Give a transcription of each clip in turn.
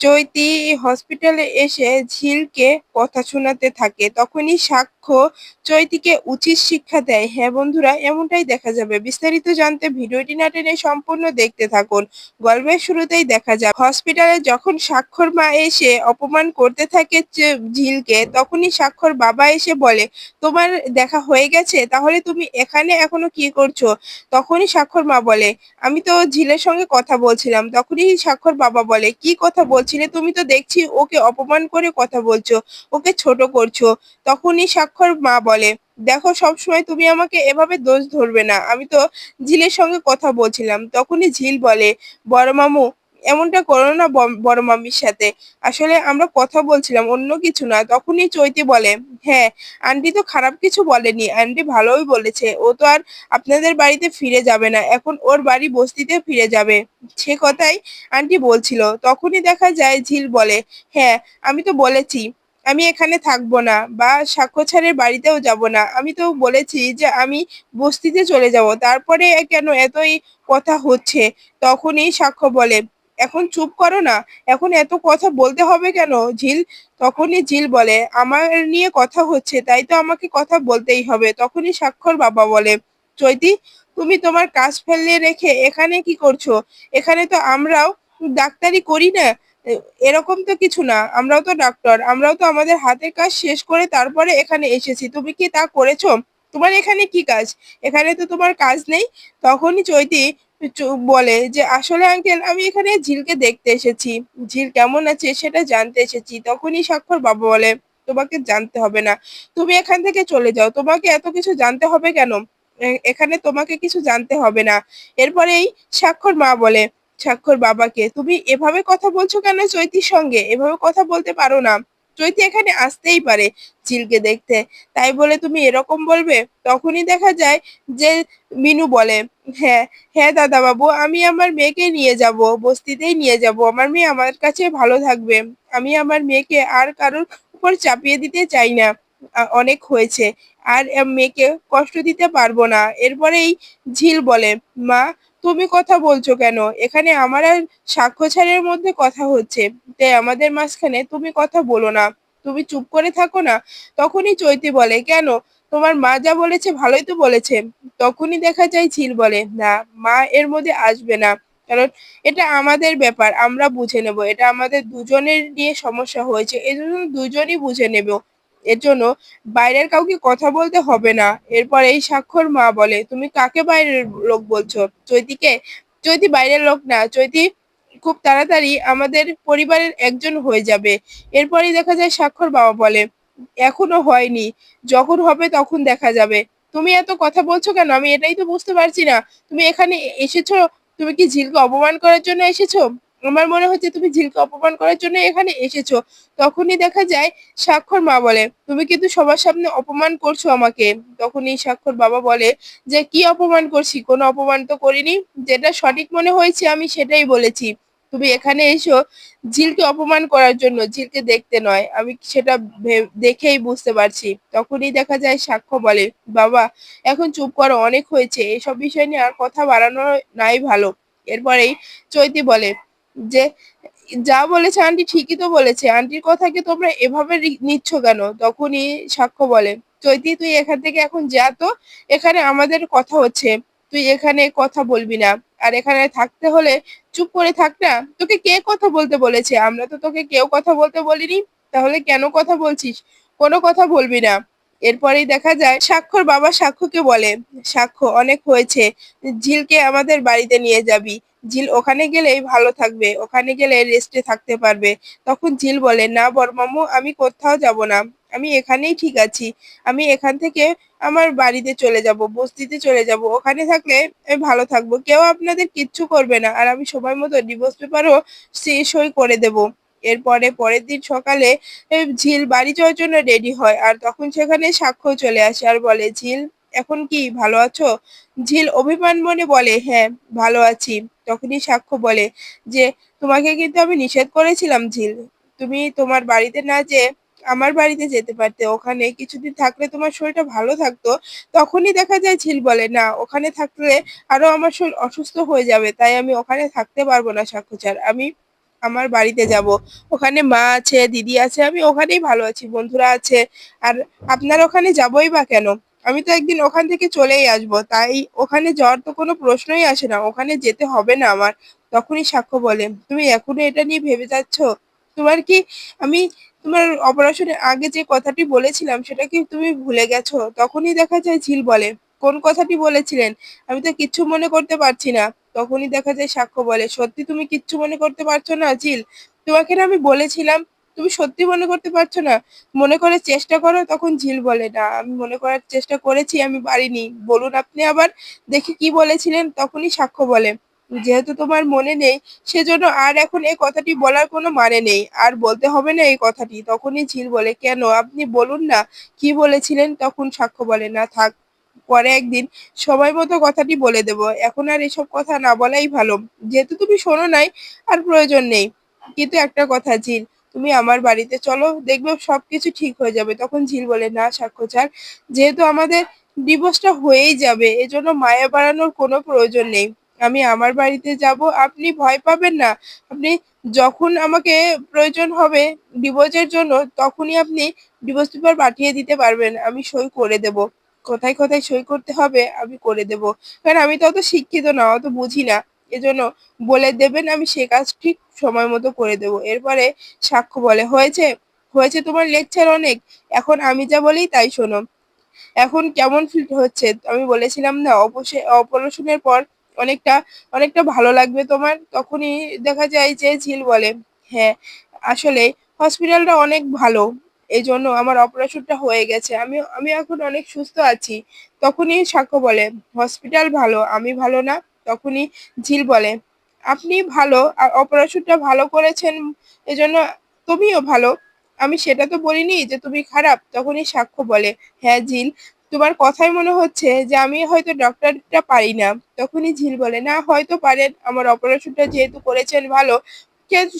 চৈতি হসপিটালে এসে ঝিলকে কথা শোনাতে থাকে। তখনই সাক্ষ্য চৈতিকে উচিত শিক্ষা দেয়। হ্যাঁ বন্ধুরা, এমনটাই দেখা যাবে। বিস্তারিত জানতে ভিডিওটি না টেনে সম্পূর্ণ দেখতে থাকুন। গল্পের শুরুতেই দেখা যায় হসপিটালে যখন স্বাক্ষর মা এসে অপমান করতে থাকে ঝিলকে, তখনই স্বাক্ষর বাবা এসে বলে, তোমার দেখা হয়ে গেছে? তাহলে তুমি এখানে এখনও কি করছ? তখনই স্বাক্ষর মা বলে, আমি তো ঝিলের সঙ্গে কথা বলছিলাম। তখনই স্বাক্ষর বাবা বলে, কি কথা বলছিলে? তুমি তো দেখছি ওকে অপমান করে কথা বলছো, ওকে ছোট করছ। তখনই স্বাক্ষর মা বলে, দেখো সবসময় তুমি আমাকে এভাবে দোষ ধরবে না। আমি তো ঝিলের সঙ্গে কথা বলছিলাম। তখনই ঝিল বলে, বড় মামু, এমনটা করো না বড় মামির সাথে। আসলে আমরা কথা বলছিলাম, অন্য কিছু না। তখনই চৈতি বলে হ্যাঁ আন্টি তো খারাপ কিছু বলেনি। আন্টি ভালোই বলেছে। ও তো আর আপনাদের বাড়িতে ফিরে যাবে না। এখন ওর বাড়ি বস্তিতে ফিরে যাবে। সে কথাই আন্টি বলছিল। তখনই দেখা যায় ঝিল বলে হ্যাঁ আমি তো বলেছি। আমি এখানে থাকব না বা সাক্ষ্যছাড়ের বাড়িতেও যাব না। আমি তো বলেছি যে আমি বস্তিতে চলে যাব। তারপরে কেন এতই কথা হচ্ছে? তখনই সাক্ষ্য বলে, এখন চুপ করো না। এখন এত কথা বলতে হবে কেন ঝিল? তখনই ঝিল বলে, আমার নিয়ে কথা হচ্ছে, তাই তো আমাকে কথা বলতেই হবে। তখনই স্বাক্ষর বাবা বলে, চৈতি, তুমি তোমার কাজ ফেলে রেখে এখানে কি করছ? এখানে তো আমরাও ডাক্তারি করি না। এরকম তো কিছু না, আমরাও তো ডাক্তার আমরাও তো আমাদের হাতের কাজ শেষ করে তারপরে এখানে এসেছি। তুমি কি তা করেছ? তোমার এখানে কি কাজ? এখানে তো তোমার কাজ নেই। তখনই চৈতি বলে যে, আসলে আঙ্কেল আমি এখানে ঝিলকে দেখতে এসেছি। ঝিল কেমন আছে সেটা জানতে এসেছি। তখনই স্বাক্ষর বাবা বলে, তোমাকে জানতে হবে না। তুমি এখান থেকে চলে যাও। তোমাকে এত কিছু জানতে হবে কেন? এখানে তোমাকে কিছু জানতে হবে না। এরপরেই স্বাক্ষর মা বলে স্বাক্ষর বাবাকে। তুমি এভাবে কথা বলছো কেন চৈতির সঙ্গে? এভাবে কথা বলতে পারো না। চৈতি এখানে আসতেই পারে ঝিলকে দেখতে। তাই বলে তুমি এরকম বলবে? তখনই দেখা যায় যে মিনু বলে হ্যাঁ হ্যাঁ দাদা বাবু আমি আমার মেয়েকে নিয়ে যাব, বস্তিতেই নিয়ে যাব। আমার মেয়ে আমার কাছে ভালো থাকবে। আমি আমার মেয়েকে আর কারোর উপর চাপিয়ে দিতে চাই না। অনেক হয়েছে। আর মেয়েকে কষ্ট দিতে পারব না। এরপরেই ঝিল বলে, মা তুমি কথা বলছো কেন? এখানে আমার আর সাক্ষ্যছাড়ের মধ্যে কথা হচ্ছে। তাই আমাদের মাঝখানে তুমি কথা বলো না। তুমি চুপ করে থাকো না। তখনই চৈতি বলে, কেন? তোমার মা যা বলেছে ভালোই তো বলেছে। তখনই দেখা যায় ঝিল বলে, না, মা এর মধ্যে আসবে না। কারণ এটা আমাদের ব্যাপার, আমরা বুঝে নেব। এটা আমাদের দুজনের নিয়ে সমস্যা হয়েছে। এই জন্য দুজনই বুঝে নেব। এর জন্য বাইরের কাউকে কথা বলতে হবে না। এরপর এই স্বাক্ষর মা বলে, তুমি কাকে বাইরের লোক বলছো? চৈতিকে, চৈতি বাইরের লোক না, চৈতি খুব তাড়াতাড়ি আমাদের পরিবারের একজন হয়ে যাবে। এরপরই দেখা যায় স্বাক্ষর বাবা বলে, এখনও হয়নি, যখন হবে তখন দেখা যাবে। তুমি এত কথা বলছো কেন? আমি এটাই তো বুঝতে পারছি না। তুমি এখানে এসেছ? তুমি কি ঝিলকে অপমান করার জন্য এসেছ? আমার মনে হচ্ছে তুমি ঝিলকে অপমান করার জন্য এখানে এসেছ। তখনই দেখা যায় স্বাক্ষর মা বলে, তুমি কিন্তু সবার সামনে অপমান করছ আমাকে। তখনই স্বাক্ষর বাবা বলে, যে কি অপমান করছি? কোনো অপমান তো করিনি। যেটা সঠিক মনে হয়েছে আমি সেটাই বলেছি। তুমি এখানে এসো ঝিলকে অপমান করার জন্য, ঝিলকে দেখতে নয়। আমি সেটা দেখেই বুঝতে পারছি। তখনই দেখা যায় সাক্ষ্য বলে, বাবা, এখন চুপ করো, অনেক হয়েছে। এসব বিষয় নিয়ে আর কথা বাড়ানো নাই ভালো। এরপরেই চৈতি বলে যে যা বলেছে আন্টি ঠিকই তো বলেছে। আন্টির কথাকে তোমরা এভাবে নিচ্ছ কেন? তখনই সাক্ষ্য বলে, চৈতি, তুই এখান থেকে এখন যা তো, এখানে আমাদের কথা হচ্ছে। তুই এখানে কথা বলবি না। আর এখানে থাকতে হলে চুপ করে থাক না। তোকে কে কথা বলতে বলেছে? আমরা তো তোকে কেউ কথা বলতে বলিনি। তাহলে কেন কথা বলছিস? কোনো কথা বলবি না। এরপরেই দেখা যায় সাক্ষর বাবা সাক্ষ্যকে বলে, সাক্ষ্য, অনেক হয়েছে। ঝিলকে আমাদের বাড়িতে নিয়ে যাবি। ঝিল ওখানে গেলেই ভালো থাকবে, ওখানে গেলে রেস্টে থাকতে পারবে। তখন ঝিল বলে, না বড়মামু, আমি কোথাও যাব না, আমি এখানেই ঠিক আছি, আমি এখান থেকে আমার বাড়িতে চলে যাব, বস্তিতে চলে যাব, ওখানে থাকলে আমি ভালো থাকব, কেউ আপনাদের কিচ্ছু করবে না, আর আমি সময় মতো ডিভোর্স পেপারও শেষ সই করে দেব। এরপরে পরের দিন সকালে ঝিল বাড়ি যাওয়ার জন্য রেডি হয়, আর তখন সেখানে সাক্ষ্য চলে আসে, আর বলে, ঝিল এখন কি ভালো আছো? ঝিল অভিমান মনে বলে হ্যাঁ ভালো আছি। তখনই সাক্ষ্য বলে যে, তোমাকে কিন্তু আমি নিষেধ করেছিলাম, ঝিল। তুমি তোমার বাড়িতে না যে আমার বাড়িতে যেতে পারতে। ওখানে কিছুদিন থাকলে তোমার শরীরটা ভালো থাকতো। তখনই দেখা যায় ঝিল বলে, না, ওখানে থাকলে আরও আমার শরীর অসুস্থ হয়ে যাবে, তাই আমি ওখানে থাকতে পারব না, সাক্ষ্যচার। আমি আমার বাড়িতে যাব। ওখানে মা আছে, দিদি আছে, আমি ওখানেই ভালো আছি, বন্ধুরা আছে। আর আপনার ওখানে যাবই বা কেন? আমি তো একদিন ওখান থেকে চলেই আসব, তাই ওখানে যাওয়ার তো কোনো প্রশ্নই আসে না, ওখানে যেতে হবে না আমার, তখনই সাক্ষ্য বলে, তুমি এখনও এটা নিয়ে ভেবে যাচ্ছ? তোমার কি, আমি তোমার অপারেশনের আগে যে কথাটি বলেছিলাম, সেটা কি তুমি ভুলে গেছো? তখনই দেখা যায় ঝিল বলে, কোন কথাটি বলেছিলেন? আমি তো কিচ্ছু মনে করতে পারছি না। তখনই দেখা যায় সাক্ষ্য বলে, সত্যি তুমি কিচ্ছু মনে করতে পারছ না ঝিল? তোমাকে না আমি বলেছিলাম তুমি সত্যি মনে করতে পারছ না? মনে করে চেষ্টা করো, তখন ঝিল বলে, না, আমি মনে করার চেষ্টা করেছি, আমি পারিনি। বলুন আপনি আবার, দেখি কি বলেছিলেন, তখনই সাক্ষ্য বলে, যেহেতু তোমার মনে নেই, সেজন্য আর এখন এই কথাটি বলার কোনো মানে নেই, আর বলতে হবে না এই কথাটি। তখনই ঝিল বলে, কেন? আপনি বলুন না, কি বলেছিলেন? তখন সাক্ষ্য বলে, না, থাক, পরে একদিন সময় মতো কথাটি বলে দেব। এখন আর এসব কথা না বলাই ভালো। যেহেতু তুমি শোনো নাই, আর প্রয়োজন নেই। কিন্তু একটা কথা ঝিল তুমি আমার বাড়িতে চলো, দেখবে সবকিছু ঠিক হয়ে যাবে। তখন ঝিল বলে, না সাক্ষ্যচার যেহেতু আমাদের ডিভোর্সটা হয়েই যাবে, এজন্য মায়া বাড়ানোর কোনো প্রয়োজন নেই। আমি আমার বাড়িতে যাব, আপনি ভয় পাবেন না। আপনি যখন আমাকে প্রয়োজন হবে ডিভোর্সের জন্য, তখনই আপনি ডিভোর্স পেপার পাঠিয়ে দিতে পারবেন। আমি সই করে দেব। কোথায় কোথায় সই করতে হবে, আমি করে দেব। কারণ আমি তো অত শিক্ষিত না, অত বুঝি না। এজন্য বলে দেবেন, আমি সে কাজ ঠিক সময় মতো করে দেব। এরপরে সাক্ষ্য বলে, হয়েছে হয়েছে তোমার লেকচার অনেক, এখন আমি যা বলি তাই শোনো। এখন কেমন ফিল হচ্ছে? আমি বলেছিলাম না অপারেশনের পর অনেকটা অনেকটা ভালো লাগবে তোমার। তখনই দেখা যায় যে ঝিল বলে হ্যাঁ আসলে হসপিটালটা অনেক ভালো এই জন্য আমার অপারেশনটা হয়ে গেছে। আমি আমি এখন অনেক সুস্থ আছি। তখনই সাক্ষ্য বলে, হসপিটাল ভালো, আমি ভালো না। তখনই ঝিল বলে, আপনি ভালো আর অপারেশনটা ভালো করেছেন, এজন্য তুমিও ভালো। আমি সেটা তো বলিনি যে তুমি খারাপ। তখনই সাক্ষ্য বলে হ্যাঁ ঝিল, তোমার কথাই মনে হচ্ছে যে আমি হয়তো ডক্টরটা পারি না। তখনই ঝিল বলে, না, হয়তো পারেন। আমার অপারেশনটা যেহেতু করেছেন ভালো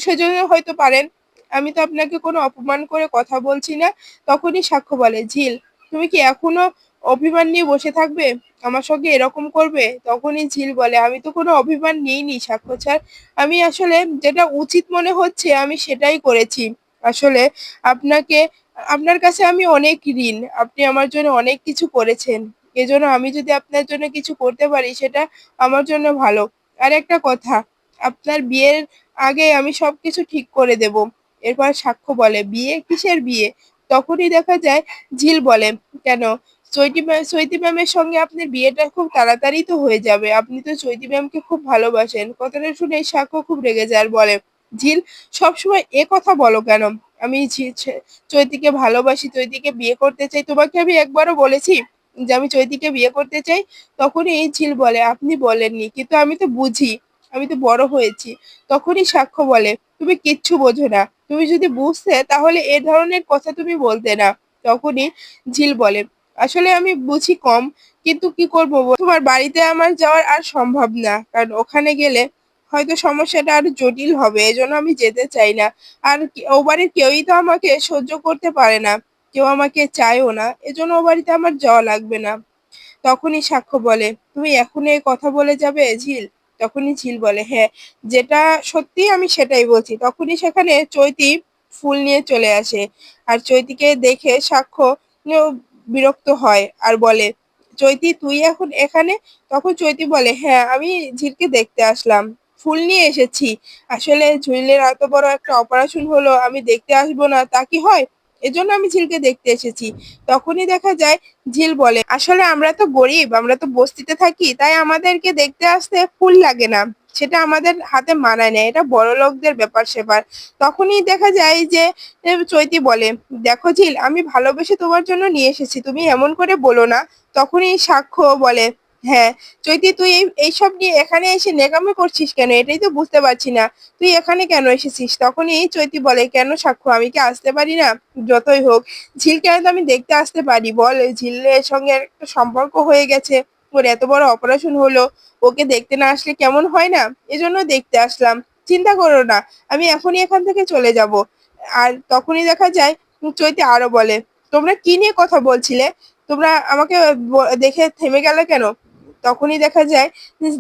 সেজন্য হয়তো পারেন। আমি তো আপনাকে কোনো অপমান করে কথা বলছি না। তখনই সাক্ষ্য বলে, ঝিল, তুমি কি এখনও অভিমান নিয়ে বসে থাকবে? আমার সঙ্গে এরকম করবে? তখনই ঝিল বলে, আমি তো কোনো অভিমান নিইনি, সাক্ষ্য ছাড়। আমি আসলে যেটা উচিত মনে হচ্ছে, আমি সেটাই করেছি। আসলে আপনাকে, আপনার কাছে আমি অনেক ঋণ। আপনি আমার জন্য অনেক কিছু করেছেন। এজন্য আমি যদি আপনার জন্য কিছু করতে পারি, সেটা আমার জন্য ভালো। আর একটা কথা, আপনার বিয়ের আগে আমি সব কিছু ঠিক করে দেব। এরপর সাক্ষ্য বলে, বিয়ে? কিসের বিয়ে? তখনই দেখা যায়, ঝিল বলে, কেন? চৈতি চৈতি ম্যামের সঙ্গে আপনার বিয়েটা খুব তাড়াতাড়ি তো হয়ে যাবে। আপনি তো চৈতি ম্যামকে খুব ভালোবাসেন। কথাটা শুনে সাক্ষ্য খুব রেগে যায় আর বলে, ঝিল, সবসময় এ কথা বলো কেন? আমি চৈতিকে ভালোবাসি, চৈতিকে বিয়ে করতে চাই। তোমাকে আমি একবারও বলেছি যে আমি চৈতিকে বিয়ে করতে চাই। তখনই এই ঝিল বলে, আপনি বলেননি, কিন্তু আমি তো বুঝি, আমি তো বড় হয়েছি। তখনই সাক্ষ্য বলে, তুমি কিচ্ছু বোঝো না। তুমি যদি বুঝতে, তাহলে এ ধরনের কথা তুমি বলতে না। তখনই ঝিল বলে আসলে আমি বুঝি কম, কিন্তু কি করব? তোমার বাড়িতে আমার যাওয়ার আর সম্ভব না, কারণ ওখানে গেলে হয়তো সমস্যাটা আরও জটিল হবে, এজন্য আমি যেতে চাই না। আর ও বাড়ির কেউই তো আমাকে সহ্য করতে পারে না, কেউ আমাকে চায়ও না, এজন্য ও বাড়িতে আমার যাওয়া লাগবে না। তখনই সাক্ষ্য বলে, তুমি এখন এই কথা বলে যাবে, ঝিল? তখনই ঝিল বলে হ্যাঁ যেটা সত্যি আমি সেটাই বলছি। তখনই সেখানে চৈতি ফুল নিয়ে চলে আসে, আর চৈতিকে দেখে সাক্ষ্য বিরক্ত হয় আর বলে, চৈতি, তুই এখন এখানে? তখন চৈতি বলে হ্যাঁ আমি ঝিলকে দেখতে আসলাম। ফুল নিয়ে এসেছি। আসলে ঝিলের এত বড় একটা অপারেশন হলো, আমি দেখতে আসব না। তা কি হয়? এজন্য আমি ঝিলকে দেখতে এসেছি। তখনই দেখা যায়, ঝিল বলে, আসলে আমরা তো গরিব, আমরা তো বস্তিতে থাকি, তাই আমাদেরকে দেখতে আসতে ফুল লাগে না। সেটা আমাদের হাতে মানায় না এটা বড় লোকদের ব্যাপার স্যাপার তখনই দেখা যায় যে চৈতি বলে, দেখো ঝিল, আমি ভালোবেসে তোমার জন্য নিয়ে এসেছি, তুমি এমন করে বলো না। তখনই সাক্ষ্য বলে হ্যাঁ চৈতি, তুই এই, এইসব নিয়ে এখানে এসে নেকামি করছিস কেন? এটাই তো বুঝতে পারছি না। তুই এখানে কেন এসেছিস? তখনই চৈতি বলে, কেন সাক্ষ্য? আমি কি আসতে পারি না? যতই হোক, ঝিল কেন তো আমি দেখতে আসতে পারি? বল, ঝিলের সঙ্গে একটা সম্পর্ক হয়ে গেছে। ওর এত বড় অপারেশন হলো, ওকে দেখতে না আসলে কেমন হয় না? এজন্য দেখতে আসলাম। চিন্তা করো না, আমি এখনই এখান থেকে চলে যাব। আর তখনই দেখা যায়, চৈতি আরও বলে, তোমরা কি নিয়ে কথা বলছিলে? তোমরা আমাকে দেখে থেমে গেলে কেন? তখনই দেখা যায়,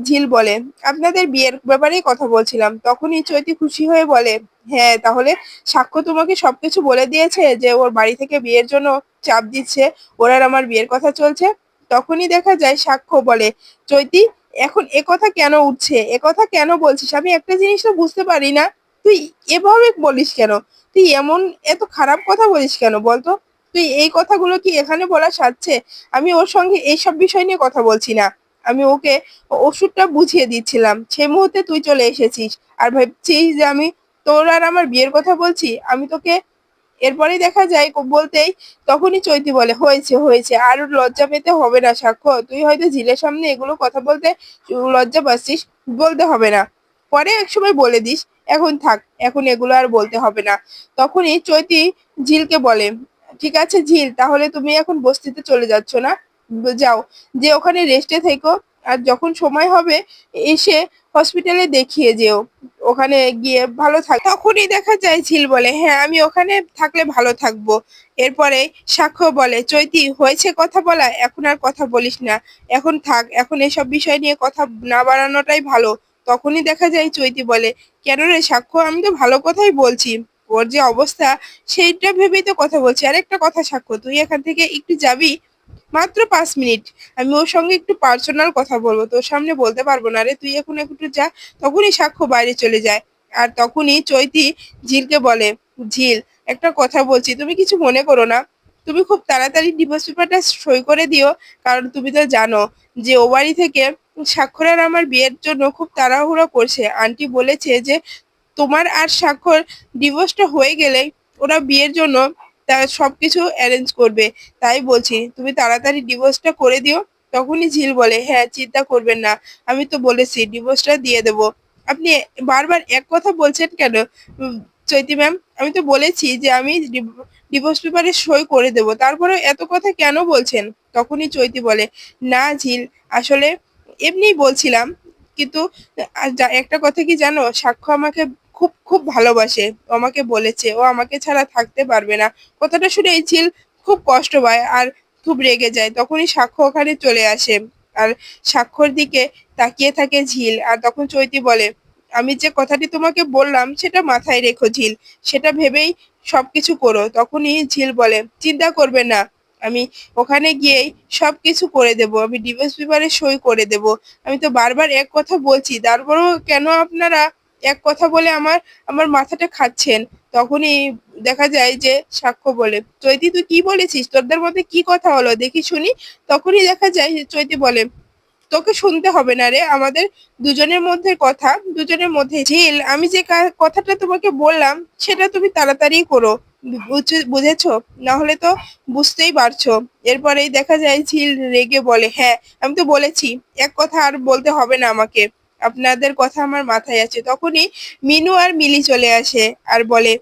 ঝিল বলে, আপনাদের বিয়ের ব্যাপারেই কথা বলছিলাম। তখনই চৈতি খুশি হয়ে বলে হ্যাঁ তাহলে সাক্ষ্য তোমাকে সবকিছু বলে দিয়েছে যে, ওর বাড়ি থেকে বিয়ের জন্য চাপ দিচ্ছে, ওর আর আমার বিয়ের কথা চলছে? তখনই দেখা যায় সাক্ষ্য বলে, চৈতি, এখন এ কথা কেন উঠছে? এ কথা কেন বলছিস? আমি একটা জিনিস তো বুঝতে পারি না। তুই এভাবে বলিস কেন? তুই এমন এত খারাপ কথা বলিস কেন? বলতো, তুই এই কথাগুলো কি এখানে বলা সাজছে আমি ওর সঙ্গে এইসব বিষয় নিয়ে কথা বলছি না। আমি ওকে ওষুধটা বুঝিয়ে দিচ্ছিলাম। সেই মুহূর্তে তুই চলে এসেছিস। আর ভাবছিস যে আমি তোর আর আমার বিয়ের কথা বলছি? আমি তোকে এরপরেই দেখা যায় বলতেই তখনই চৈতি বলে, হয়েছে হয়েছে, আর লজ্জা পেতে হবে না সাক্ষ্য। তুই হয়তো ঝিলের সামনে এগুলো কথা বলতে লজ্জা পাচ্ছিস, বলতে হবে না। পরে একসময় বলে দিস, এখন থাক, এখন এগুলো আর বলতে হবে না। তখনই চৈতি ঝিলকে বলে, ঠিক আছে ঝিল, তাহলে তুমি এখন বস্তিতে চলে যাচ্ছ না? যাও, যে ওখানে রেস্টে থেকো। আর যখন সময় হবে এসে হসপিটালে দেখিয়ে যেও। ওখানে গিয়ে ভালো থাক। তখনই দেখা যায় ঝিল বলে হ্যাঁ আমি ওখানে থাকলে ভালো থাকব। এরপরে সাক্ষ্য বলে, চৈতি, হয়েছে কথা বলা? এখন আর কথা বলিস না। এখন থাক, এখন এসব বিষয় নিয়ে কথা না বাড়ানোটাই ভালো। তখনই দেখা যায় চৈতি বলে, কেন রে সাক্ষ্য, আমি তো ভালো কথাই বলছি। ওর যে অবস্থা, সেইটা ভেবেই তো কথা বলছি। আর একটা কথা সাক্ষ্য, তুই এখান থেকে একটু যাবি? মাত্র পাঁচ মিনিট। আমি ওর সঙ্গে একটু পার্সোনাল কথা বলব। তোর সামনে বলতে পারব না রে। তুই এখন একটু যা, তখনই সাক্ষ্য বাইরে চলে যায়। আর তখনই চৈতি ঝিলকে বলে, ঝিল, একটা কথা বলছি। তুমি কিছু মনে করো না। তুমি খুব তাড়াতাড়ি ডিভোর্স পেপারটা সই করে দিও, কারণ তুমি তো জানো যে ও বাড়ি থেকে স্বাক্ষর আমার বিয়ের জন্য খুব তাড়াহুড়ো করছে। আন্টি বলেছে যে, তোমার আর স্বাক্ষর ডিভোর্সটা হয়ে গেলেই ওরা বিয়ের জন্য তার সবকিছু অ্যারেঞ্জ করবে। তাই বলছি, তুমি তাড়াতাড়ি ডিভোর্সটা করে দিও, তখনই ঝিল বলে হ্যাঁ চিন্তা করবেন না, আমি তো বলেছি ডিভোর্সটা দিয়ে দেবো। আপনি বারবার এক কথা বলছেন কেন? চৈতি ম্যাম আমি তো বলেছি যে আমি ডিভোর্স পেপারে সই করে দেব তারপরে এত কথা কেন বলছেন? তখনই চৈতি বলে, না ঝিল, আসলে এমনিই বলছিলাম, কিন্তু একটা কথা কি জানো? সাক্ষ্য আমাকে খুব খুব ভালোবাসে। ও আমাকে বলেছে, ও আমাকে ছাড়া থাকতে পারবে না। কথাটা শুনে এই ঝিল খুব কষ্ট পায় আর খুব রেগে যায়। তখনই সাক্ষ্য ওখানে চলে আসে আর সাক্ষর দিকে তাকিয়ে থাকে ঝিল আর তখন চৈতি বলে, আমি যে কথাটি তোমাকে বললাম, সেটা মাথায় রেখো ঝিল, সেটা ভেবেই সবকিছু করো। তখনই ঝিল বলে, চিন্তা করবে না, আমি ওখানে গিয়েই সবকিছু করে দেব, আমি ডিভোর্স পেপারে সই করে দেব। আমি তো বারবার এক কথা বলছি, তারপরেও কেন আপনারা এক কথা বলে আমার আমার মাথাটা খাচ্ছেন, তখনই দেখা যায় যে সাক্ষ্য বলে, চৈতি, তুই কি বলেছিস? তোদের মধ্যে কি কথা হলো? দেখি শুনি। তখনই দেখা যায় যে চৈতি বলে, তোকে শুনতে হবে না রে, আমাদের দুজনের মধ্যে কথা, দুজনের মধ্যে ঝিল। আমি যে কথাটা তোমাকে বললাম, সেটা তুমি তাড়াতাড়ি করো। বুঝ- বুঝেছ? না হলে তো বুঝতেই পারছ। এরপরেই দেখা যায় ঝিল রেগে বলে হ্যাঁ আমি তো বলেছি, এক কথা আর বলতে হবে না আমাকে। আপনাদের কথা আমার মাথায় আছে। তখনই মিনু আর মিলি চলে আসে আর বলে,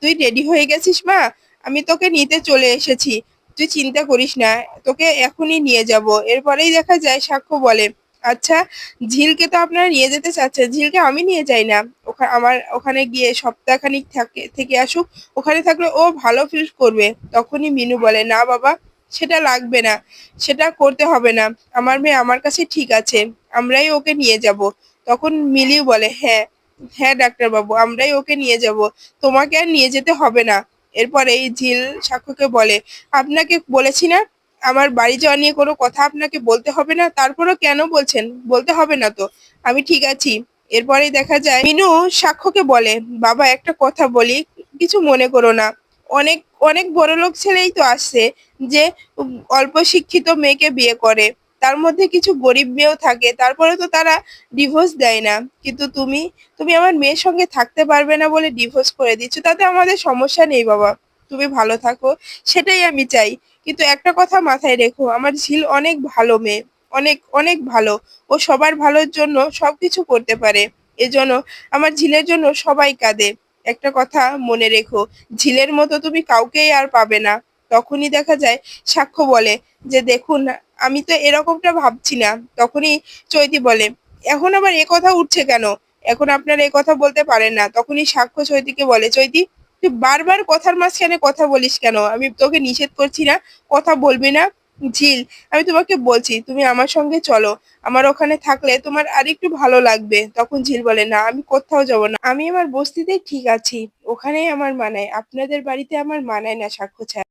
তুই রেডি হয়ে গেছিস মা? আমি তোকে নিতে চলে এসেছি। তুই চিন্তা করিস না, তোকে এখনই নিয়ে যাব। এরপরেই দেখা যায় সাক্ষ্য বলে আচ্ছা ঝিলকে তো আপনারা নিয়ে যেতে চাচ্ছেন। ঝিলকে আমি নিয়ে যাই না। ওখানে আমার ওখানে গিয়ে সপ্তাহখানিক থাকে, থেকে আসুক। ওখানে থাকলে ও ভালো ফিল করবে। তখনই মিনু বলে, না বাবা সেটা লাগবে না, সেটা করতে হবে না। আমার মেয়ে আমার কাছে ঠিক আছে, আমরাই ওকে নিয়ে যাব। তখন মিলিও বলে হ্যাঁ হ্যাঁ ডাক্তার বাবু আমরাই ওকে নিয়ে যাব। তোমাকে আর নিয়ে যেতে হবে না। এরপরে এই ঝিল সাক্ষ্যকে বলে, আপনাকে বলেছি না? আমার বাড়ি যাওয়া নিয়ে কোনো কথা আপনাকে বলতে হবে না? তারপরও কেন বলছেন? বলতে হবে না তো। আমি ঠিক আছি। এরপরেই দেখা যায়, মিনু সাক্ষ্যকে বলে, বাবা, একটা কথা বলি, কিছু মনে করো না। অনেক অনেক বড় লোক ছেলেই তো আসছে যে অল্প শিক্ষিত মেয়েকে বিয়ে করে। তার মধ্যে কিছু গরিব মেয়েও থাকে। তারপরে তো তারা ডিভোর্স দেয় না। কিন্তু তুমি তুমি আমার মেয়ের সঙ্গে থাকতে পারবে না বলে ডিভোর্স করে দিচ্ছ। তাতে আমাদের সমস্যা নেই বাবা। তুমি ভালো থাকো। সেটাই আমি চাই। কিন্তু একটা কথা মাথায় রেখো, আমার ঝিল অনেক ভালো মেয়ে। অনেক অনেক ভালো। ও সবার ভালোর জন্য সবকিছু করতে পারে। এজন্য আমার ঝিলের জন্য সবাই কাঁদে। একটা কথা মনে রেখো, ঝিলের মতো তুমি কাউকেই আর পাবে না। তখনই দেখা যায়, সাক্ষ্য বলে যে দেখুন, আমি তো এরকমটা ভাবছি না। তখনই চৈতি বলে, এখন আবার এ কথা উঠছে কেন? এখন আপনারা এ কথা বলতে পারেন না। তখনই সাক্ষ্য চৈতিকে বলে, চৈতি, তুই বারবার কথার মাঝখানে কথা বলিস কেন? আমি তোকে নিষেধ করছি না, কথা বলবি না ঝিল, আমি তোমাকে বলছি, তুমি আমার সঙ্গে চলো। আমার ওখানে থাকলে তোমার আর একটু ভালো লাগবে। তখন ঝিল বলে, না, আমি কোথাও যাব না। আমি আমার বস্তিতে ঠিক আছি। ওখানেই আমার মানায়। আপনাদের বাড়িতে আমার মানায় না, সাক্ষ্য ছাড়া।